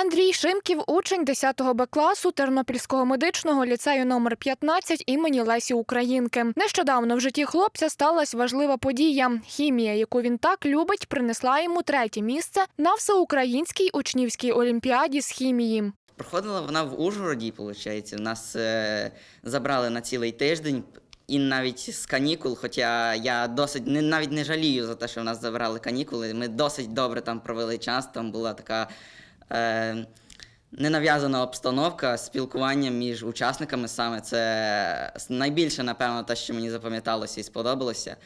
Андрій Шимків, учень 10 Б класу Тернопільського медичного ліцею номер 15 імені Лесі Українки. Нещодавно в житті хлопця сталася важлива подія. Хімія, яку він так любить, принесла йому третє місце на всеукраїнській учнівській олімпіаді з хімії. Проходила вона в Ужгороді, виходить. Нас е, забрали на цілий тиждень. І навіть з канікул, хоча я досить не навіть не жалію за те, що в нас забрали канікули. Ми досить добре там провели час. Там була така ненав'язана обстановка, спілкування між учасниками саме. Це найбільше, напевно, те, що мені запам'яталося і сподобалося.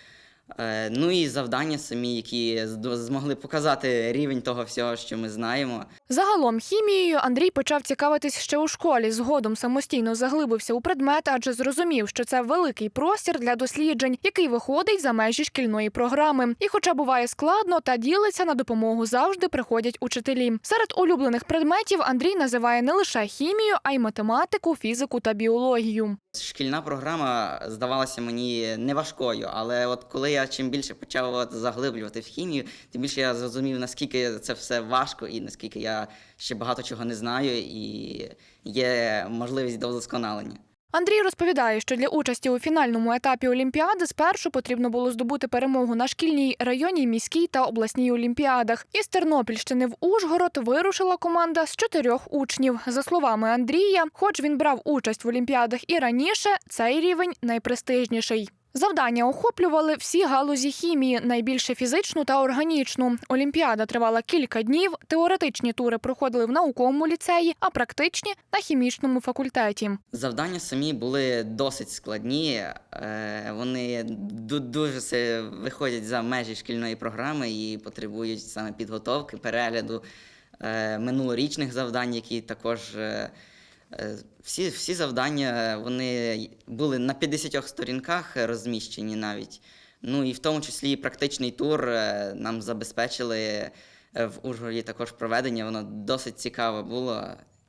Е, ну і завдання самі, які змогли показати рівень того всього, що ми знаємо. Загалом хімією Андрій почав цікавитись ще у школі. Згодом самостійно заглибився у предмет, адже зрозумів, що це великий простір для досліджень, який виходить за межі шкільної програми. І, хоча буває складно, та ділиться на допомогу завжди приходять учителі. Серед улюблених предметів Андрій називає не лише хімію, а й математику, фізику та біологію. Шкільна програма здавалася мені не важкою, але от коли я чим більше почав заглиблювати в хімію, тим більше я зрозумів, наскільки це все важко і наскільки я ще багато чого не знаю, і є можливість до вдосконалення. Андрій розповідає, що для участі у фінальному етапі Олімпіади спершу потрібно було здобути перемогу на шкільній, районній, міській та обласній олімпіадах. Із Тернопільщини в Ужгород вирушила команда з чотирьох учнів. За словами Андрія, хоч він брав участь в олімпіадах і раніше, цей рівень найпрестижніший. Завдання охоплювали всі галузі хімії, найбільше фізичну та органічну. Олімпіада тривала кілька днів. Теоретичні тури проходили в науковому ліцеї, а практичні на хімічному факультеті. Завдання самі були досить складні. е, Вони дуже виходять за межі шкільної програми і потребують саме підготовки, перегляду е, минулорічних завдань, які також е, всі, всі завдання вони були на 50 сторінках розміщені навіть. Ну і в тому числі практичний тур е, нам забезпечили е, в Ужгороді також проведення. Воно досить цікаве було.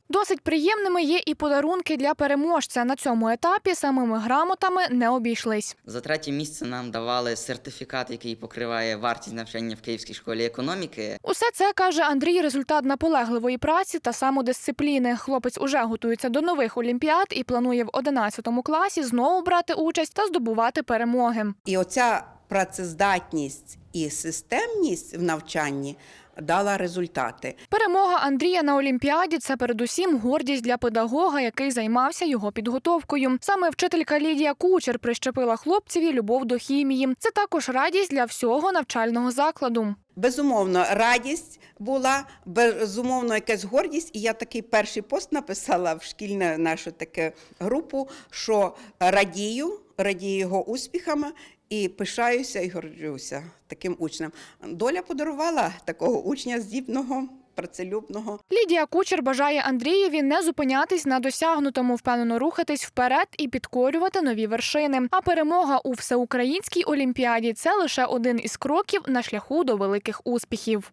Досить приємними є і подарунки для переможця. На цьому етапі самими грамотами не обійшлись. За третє місце нам давали сертифікат, який покриває вартість навчання в Київській школі економіки. Усе це каже Андрій. Результат наполегливої праці та самодисципліни. Хлопець уже готується до нових олімпіад і планує в 11 класі знову брати участь та здобувати перемоги. І оця працездатність і системність в навчанні дала результати. Перемога Андрія на Олімпіаді це передусім гордість для педагога, який займався його підготовкою. Саме вчителька Лідія Кучер прищепила хлопцеві любов до хімії. Це також радість для всього навчального закладу. Безумовно, радість була, безумовно, якась гордість. І я такий перший пост написала в шкільну нашу таку групу, що радію, радію його успіхами. І пишаюся і горджуся таким учнем. Доля подарувала такого учня здібного, працелюбного. Лідія Кучер бажає Андрієві не зупинятись на досягнутому, впевнено рухатись вперед і підкорювати нові вершини. А перемога у всеукраїнській олімпіаді це лише один із кроків на шляху до великих успіхів.